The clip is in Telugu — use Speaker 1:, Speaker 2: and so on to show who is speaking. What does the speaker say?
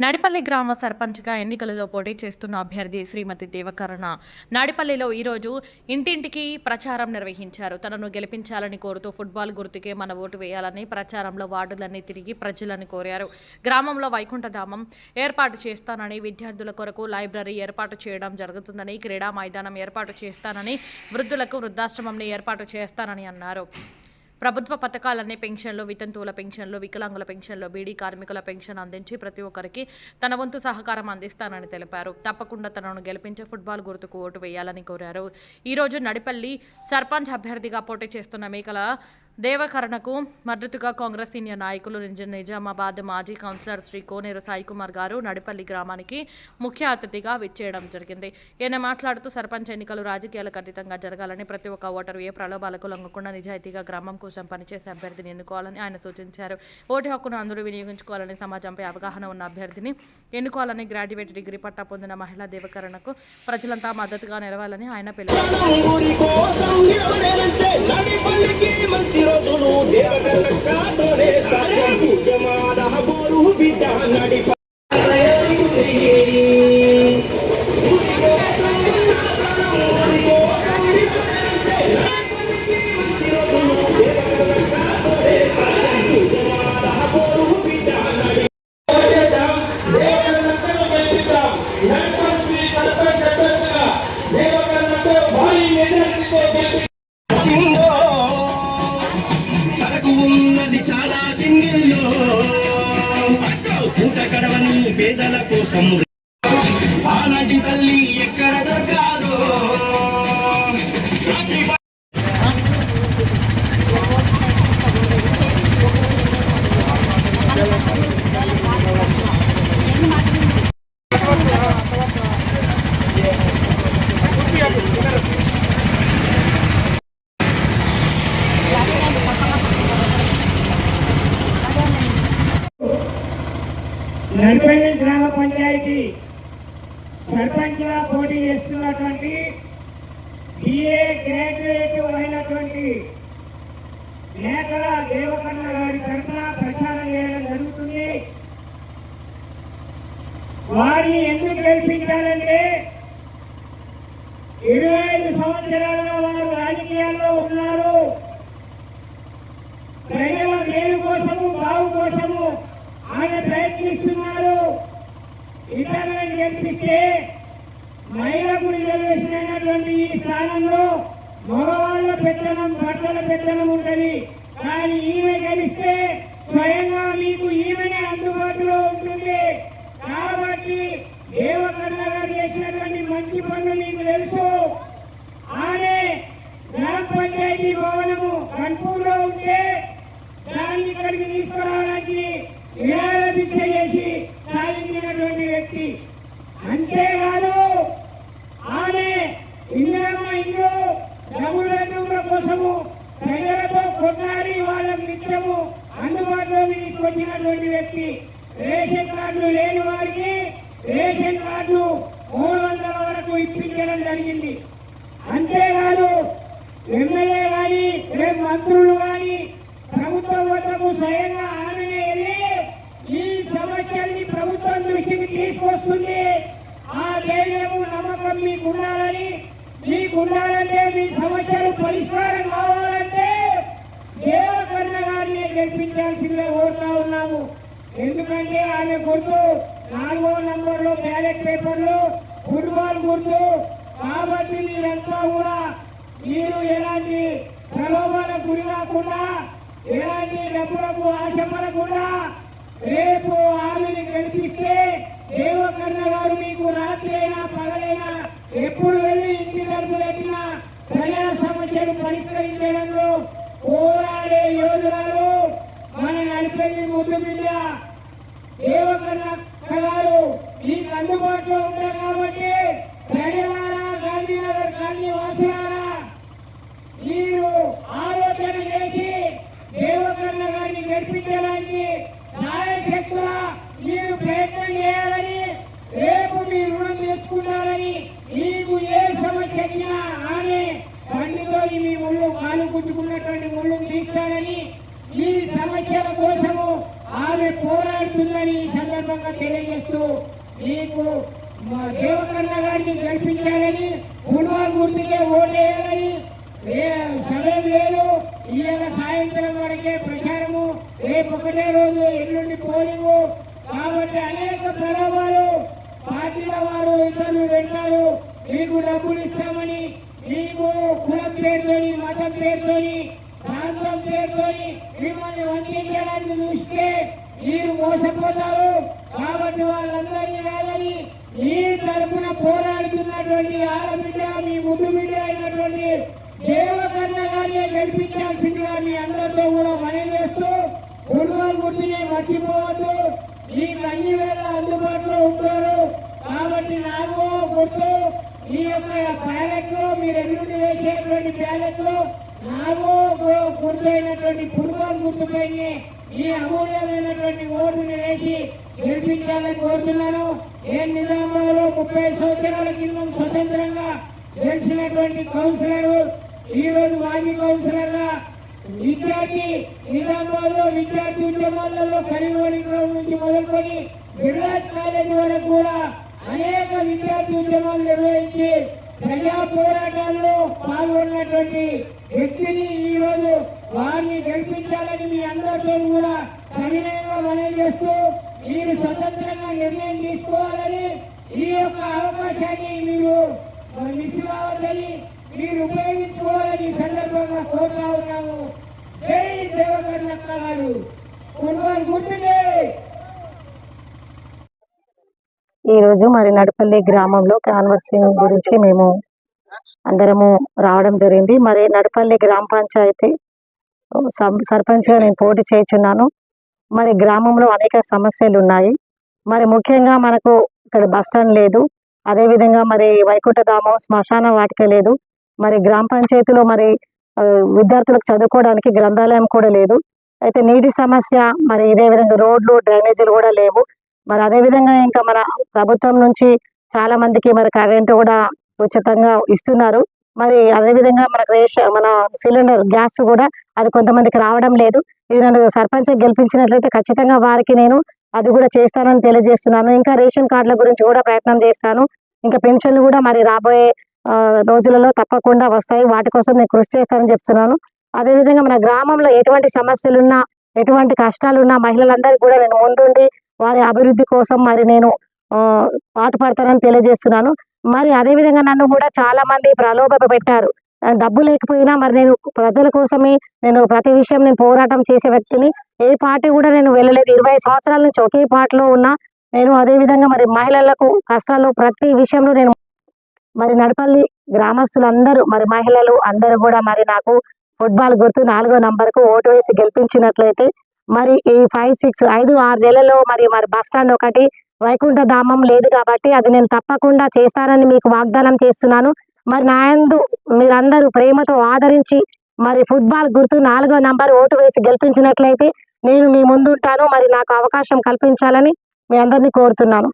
Speaker 1: నడిపల్లి గ్రామ సర్పంచ్గా ఎన్నికలలో పోటీ చేస్తున్న అభ్యర్థి శ్రీమతి దేవకరణ. నాడిపల్లిలో ఈరోజు ఇంటింటికి ప్రచారం నిర్వహించారు. తనను గెలిపించాలని కోరుతూ ఫుట్బాల్ గుర్తుకే మన ఓటు వేయాలని ప్రచారంలో వార్డులన్నీ తిరిగి ప్రజలను కోరారు. గ్రామంలో వైకుంఠధామం ఏర్పాటు చేస్తానని విద్యార్థుల కొరకు లైబ్రరీ ఏర్పాటు చేయడం జరుగుతుందని క్రీడా మైదానం ఏర్పాటు చేస్తానని వృద్ధులకు వృద్ధాశ్రమంని ఏర్పాటు చేస్తానని అన్నారు. ప్రభుత్వ పథకాలన్నీ పెన్షన్లు వితంతువుల పెన్షన్లు వికలాంగుల పెన్షన్లు బీడీ కార్మికుల పెన్షన్ అందించి ప్రతి ఒక్కరికి తన వంతు సహకారం అందిస్తానని తెలిపారు. తప్పకుండా తనను గెలిపించే ఫుట్బాల్ గుర్తుకు ఓటు వేయాలని కోరారు. ఈరోజు నడిపల్లి సర్పంచ్ అభ్యర్థిగా పోటీ చేస్తున్న మేకల దేవకరణకు మద్దతుగా కాంగ్రెస్ సీనియర్ నాయకులు నిజామాబాద్ మాజీ కౌన్సిలర్ శ్రీ కోనేరు సాయికుమార్ గారు నడిపల్లి గ్రామానికి ముఖ్య అతిథిగా విచ్చేయడం జరిగింది. ఈయన మాట్లాడుతూ సర్పంచ్ ఎన్నికలు రాజకీయాలకు అతీతంగా జరగాలని ప్రతి ఒక్క ఓటరు ఏ ప్రలోభాలకు లొంగకుండా నిజాయితీగా గ్రామం కోసం పనిచేసే అభ్యర్థిని ఎన్నుకోవాలని ఆయన సూచించారు. ఓటు హక్కును అందరూ వినియోగించుకోవాలని సమాజంపై అవగాహన ఉన్న అభ్యర్థిని ఎన్నుకోవాలని గ్రాడ్యుయేట్ డిగ్రీ పట్టా పొందిన మహిళా దేవకరణకు ప్రజలంతా మద్దతుగా నిలవాలని ఆయన పిలుపునిచ్చారు.
Speaker 2: ఊరి కోసం నిలవలేనంటే నడిపల్లికి మంచి రోజులు దేవగల కాతోనే
Speaker 3: పంచాయతీ సర్పంచ్గా పోటీ చేస్తున్నటువంటి బిఏ గ్రాడ్యుయేట్ అయినటువంటి మేకల దేవకన్న గారి తరఫున ప్రచారం చేయడం జరుగుతుంది. వారిని ఎందుకు గెలిపించాలంటే ఇరవై ఐదు సంవత్సరాలుగా వారు రాజకీయాల్లో ఉన్నారు. ప్రజల మేలు కోసము బావు కోసము ఆయన ప్రయత్నిస్తున్నారు. ఇతరులను గెలిపిస్తే మహిళకు రిజర్వేషన్ అయినటువంటి ఈ స్థానంలో మగవాళ్ళ పెత్తనం భర్తల పెత్తనం ఉంటుంది. కానీ ఈమె గెలిస్తే స్వయంగా మీకు ఈమెనే అందుబాటులో ఉంటుంది. కాబట్టి దేవకర్ణ గారు చేసినటువంటి మంచి పనులు మీకు తెలుసు. ఆమె గ్రామ పంచాయతీ భవనము కన్పూర్లో ఉంటే దాన్ని ఇక్కడికి తీసుకురావడానికి విరాళ దీక్ష చేసి సాధించినటువంటి వ్యక్తి. అంతేకాదు ఆమె ఇందిరమ్మ ఇల్లు డబుల్ కోసము ప్రజలతో కొట్లాడి వాళ్ళకు నిత్యము అందుబాటులోకి తీసుకొచ్చినటువంటి వ్యక్తి. రేషన్ కార్డులు లేని వారికి రేషన్ కార్డులు మూడు వందల వరకు ఇప్పించడం జరిగింది. అంతేకాదు ఎమ్మెల్యే కానీ మంత్రులు కానీ ప్రభుత్వం వద్దకు స్వయంగా దేవులకు నమ్మకం మీకు ఉండాలని మీకు ఉండాలంటే మీ సమస్యలు పరిష్కారం కావాలంటే దేవకర్ణ గారిని గెలిపించాల్సిందిగా కోరుతా ఉన్నాము. ఎందుకంటే ఆమె గుర్తు నాలుగో నంబర్లో బ్యాలెట్ పేపర్లో ఫుట్బాల్ గుర్తు. కాబట్టి మీరంతా కూడా మీరు ఎలాంటి ప్రలోభాలకు గురి కాకుండా ఎలాంటి డబ్బులకు ఆశపడకుండా రేపు ఆమెను గెలిపిస్తే దేవకర్ణ గారు మీకు రాత్రి అయినా పగలైనా ఎప్పుడు వెళ్ళి ఇంటి తరపు పెట్టినా ప్రజా సమస్యలు పరిష్కరించడంలో పోరాడే యోధురాలు మన నడిపింది ముద్దు బిడ్డ. దేవకర్ణ గారు మీకు అందుబాటులో ఉంటారు కాబట్టి ప్రజలారా గాంధీనగర్ గాంధీ వాసులారా మీరు ఆలోచన చేసి దేవకర్ణ గారిని గెలిపించడానికి సాయశక్తుల మీరు ప్రయత్నం చేయాలని రేపు మీ రుణం మీకు ఏ సమస్య వచ్చినా ఆమె బండితో మీ ముళ్ళు కాలు గుచ్చుకున్నటువంటి ముళ్ళు తీస్తాడని ఈ సమస్యల కోసము ఆమె పోరాడుతుందని ఈ సందర్భంగా తెలియజేస్తూ మీకు దేవకన్న గారిని గెలిపించాలని ఫుట్బాల్ గుర్తుకే ఓటేయాలని ఏ సమయం లేదు. ఇవాళ సాయంత్రం వరకే ప్రచారము. రేపు ఒకటే రోజు ఎల్లుండి పోలింగు. కాబట్టి అనేక ప్రలోభాలు పార్టీల వారు ఇతరులు వెళ్తారు మీకు డబ్బులు ఇస్తామని మీకు కులం పేరుతోని మతం పేరుతోని ప్రాంతం పేరుతోని మిమ్మల్ని వంచడానికి చూస్తే మీరు మోసపోతారు. కాబట్టి వాళ్ళందరినీ కాదని ఈ తరపున పోరాడుతున్నటువంటి ఆడబిడ్డ మీ ముద్దు బిడ్డ అయినటువంటి దేవకన్న గారిని గెలిపించాల్సిందిగా మీ అందరితో కూడా మనవి చేస్తూ ఫుట్బాల్ గుర్తుని మర్చిపోవద్దు. ఈ అన్ని వేళ అందుబాటులో ఉంటారు. కాబట్టి నాకు గుర్తు ఈ యొక్క బ్యాలెట్లో మీరు ఎల్లుండి వేసేటువంటి బ్యాలెట్లో నాకు గుర్తైనటువంటి ఫుట్బాల్ గుర్తుపైన ఈ అమూల్యమైనటువంటి ఓటుని వేసి గెలిపించాలని కోరుతున్నాను. ఏ నిజామాబాద్లో ముప్పై సంవత్సరాల కింద స్వతంత్రంగా గెలిచినటువంటి కౌన్సిలర్ ఈ రోజు మాజీ కౌన్సిలర్గా విద్యార్థి నిజామాబాద్లో విద్యార్థి ఉద్యమాలలో కరీంనగర్ నుంచి మొదలుకొని గిరిరాజ్ కాలేజీ వరకు కూడా అనేక విద్యార్థి ఉద్యమాలు నిర్వహించి ప్రజా పోరాటాల్లో పాల్గొన్నటువంటి వ్యక్తిని ఈ రోజు వారిని గెలిపించాలని మీ అందరితో కూడా సవినయంగా మనం చేస్తూ మీరు స్వతంత్రంగా నిర్ణయం తీసుకోవాలని ఈ యొక్క అవకాశాన్ని మీరు మిస్ కావద్దని మీరు ఉపయోగించుకోవాలని ఈ సందర్భంగా కోరుతా ఉన్నాము. జై దేవకర్ణక్క గారు. గుర్తుండే. ఈరోజు
Speaker 4: ఈ రోజు మరి నడపల్లి గ్రామంలో కాన్వర్సింగ్ గురించి మేము అందరము రావడం జరిగింది. మరి నడపల్లి గ్రామ పంచాయతీ సర్పంచ్గా నేను పోటీ చేయుచున్నాను మరి గ్రామంలో అనేక సమస్యలు ఉన్నాయి. మరి ముఖ్యంగా మనకు ఇక్కడ బస్ స్టాండ్ లేదు. అదే విధంగా మరి వైకుంఠధామం శ్మశాన వాటిక లేదు. మరి గ్రామ పంచాయతీలో మరి విద్యార్థులకు చదువుకోవడానికి గ్రంథాలయం కూడా లేదు. అయితే నీటి సమస్య మరి ఇదే విధంగా రోడ్లు డ్రైనేజీలు కూడా లేవు. మరి అదే విధంగా ఇంకా మన ప్రభుత్వం నుంచి చాలా మందికి మరి కరెంటు కూడా ఉచితంగా ఇస్తున్నారు. మరి అదే విధంగా మనకు రేషన్ మన సిలిండర్ గ్యాస్ కూడా అది కొంతమందికి రావడం లేదు. ఇది నన్ను సర్పంచ్ గెలిపించినట్లయితే ఖచ్చితంగా వారికి నేను అది కూడా చేస్తానని తెలియజేస్తున్నాను. ఇంకా రేషన్ కార్డుల గురించి కూడా ప్రయత్నం చేస్తాను. ఇంకా పెన్షన్లు కూడా మరి రాబోయే రోజులలో తప్పకుండా వస్తాయి. వాటి కోసం నేను కృషి చేస్తానని చెప్తున్నాను. అదే విధంగా మన గ్రామంలో ఎటువంటి సమస్యలున్నా ఎటువంటి కష్టాలున్నా మహిళలందరికీ కూడా నేను ముందుండి వారి అభివృద్ధి కోసం మరి నేను పాటు పడతానని తెలియజేస్తున్నాను. మరి అదే విధంగా నన్ను కూడా చాలా మంది ప్రలోభ పెట్టారు. డబ్బు లేకపోయినా మరి నేను ప్రజల కోసమే నేను ప్రతి విషయం నేను పోరాటం చేసే వ్యక్తిని. ఏ పార్టీ కూడా నేను వెళ్ళలేదు. ఇరవై సంవత్సరాల నుంచి ఒకే పార్టీలో ఉన్నా నేను అదే విధంగా మరి మహిళలకు కష్టాలు ప్రతి విషయంలో నేను మరి నడపల్లి గ్రామస్తులందరూ మరి మహిళలు అందరూ కూడా మరి నాకు ఫుట్బాల్ గుర్తు నాలుగో నంబర్కు ఓటు వేసి గెలిపించినట్లయితే మరి ఈ ఫైవ్ సిక్స్ ఐదు ఆరు నెలల్లో మరి మరి బస్ స్టాండ్ ఒకటి వైకుంఠ ధామం లేదు కాబట్టి అది నేను తప్పకుండా చేస్తానని మీకు వాగ్దానం చేస్తున్నాను. మరి నా యందు మీరందరూ ప్రేమతో ఆదరించి మరి ఫుట్బాల్ గుర్తు నాలుగో నంబర్ ఓటు వేసి గెలిపించినట్లయితే నేను మీ ముందు ఉంటాను మరి నాకు అవకాశం కల్పించాలని మీ అందరినీ కోరుతున్నాను.